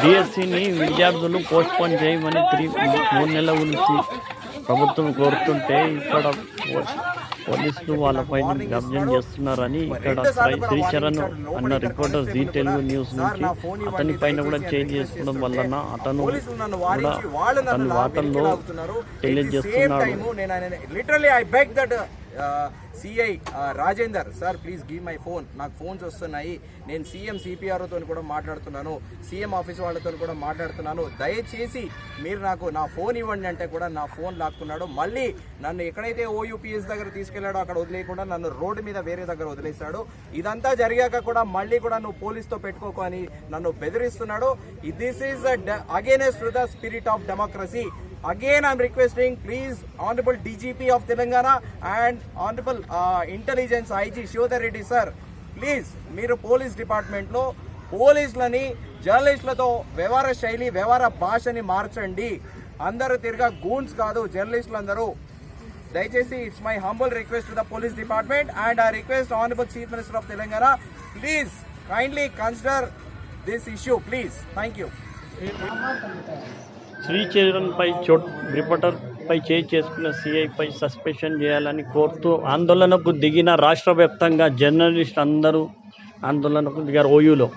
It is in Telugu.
డిఎస్సిని విద్యార్థులు పోస్ట్పోన్ చేయమని త్రీ మూడు నెలల గురించి ప్రభుత్వం కోరుతుంటే ఇక్కడ పోలీసులు వాళ్ళపైన కబ్జం చేస్తున్నారని ఇక్కడ శ్రీ- శ్రీచరణ్ అన్న రిపోర్టర్ జీ తెలుగు న్యూస్ నుంచి అతని పైన కూడా చేంజ్ చేసుకోవడం వలన అతను కూడా నన్ను వార్తల్లో తెలియజేస్తున్నాడు. CI Rajender sir please give my phone నాకు ఫోన్స్ వస్తున్నాయి. నేను సీఎం సిపిఆర్తో కూడా మాట్లాడుతున్నాను. సీఎం ఆఫీస్ వాళ్ళతో కూడా మాట్లాడుతున్నాను. దయచేసి మీరు నాకు నా ఫోన్ ఇవ్వండి అంటే కూడా నా ఫోన్ లాక్కున్నాడు. మళ్ళీ నన్ను ఎక్కడైతే ఓయూపీఎస్ దగ్గర తీసుకెళ్ళాడో అక్కడ వదిలేయకుండా నన్ను రోడ్డు మీద వేరే దగ్గర వదిలేశాడు. ఇదంతా జరిగాక కూడా మళ్ళీ కూడా నువ్వు పోలీస్తో పెట్టుకోకు అని నన్ను బెదిరిస్తున్నాడు. This is against the spirit of democracy again i'm requesting please honorable dgp of telangana and honorable uh, intelligence ig Shivadhar Reddy sir please మీరు పోలీస్ డిపార్ట్మెంట్లో పోలీసులని జర్నలిస్టులతో వ్యవహార శైలి వ్యవహార భాషని మార్చండి. అందరూ తిరగా గూన్స్ కాదు జర్నలిస్టులు అందరూ దయచేసి it's my humble request to the police department and I request honourable chief minister of Telangana please kindly consider this issue please thank you శ్రీచరణ్పై చోట్ రిపోర్టర్ చేయి చేసుకున్న సిఐపై సస్పెన్షన్ చేయాలని కోరుతూ ఆందోళనకు దిగిన రాష్ట్ర వ్యాప్తంగా జర్నలిస్ట్ అందరూ ఆందోళనకు దిగారు ఓయూలో.